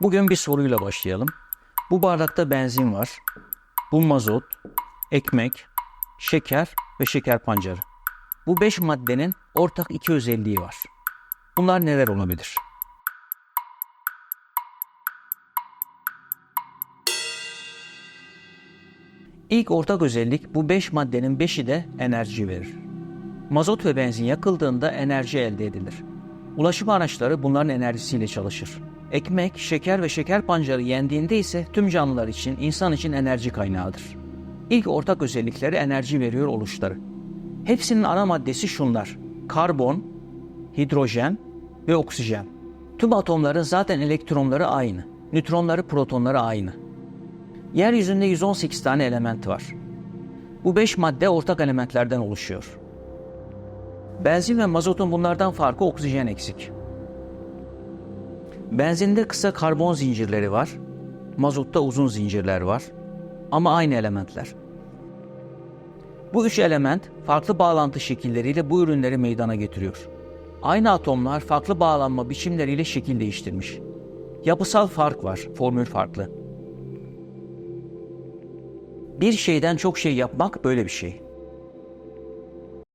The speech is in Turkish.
Bugün bir soruyla başlayalım. Bu bardakta benzin var. Bu mazot, ekmek, şeker ve şeker pancarı. Bu beş maddenin ortak iki özelliği var. Bunlar neler olabilir? İlk ortak özellik bu beş maddenin beşi de enerji verir. Mazot ve benzin yakıldığında enerji elde edilir. Ulaşım araçları bunların enerjisiyle çalışır. Ekmek, şeker ve şeker pancarı yendiğinde ise tüm canlılar için, insan için enerji kaynağıdır. İlk ortak özellikleri enerji veriyor oluşları. Hepsinin ana maddesi şunlar. Karbon, hidrojen ve oksijen. Tüm atomların zaten elektronları aynı. Nötronları, protonları aynı. Yeryüzünde 118 tane element var. Bu 5 madde ortak elementlerden oluşuyor. Benzin ve mazotun bunlardan farkı oksijen eksik. Benzinde kısa karbon zincirleri var. Mazotta uzun zincirler var. Ama aynı elementler. Bu üç element farklı bağlantı şekilleriyle bu ürünleri meydana getiriyor. Aynı atomlar farklı bağlanma biçimleriyle şekil değiştirmiş. Yapısal fark var, formül farklı. Bir şeyden çok şey yapmak böyle bir şey.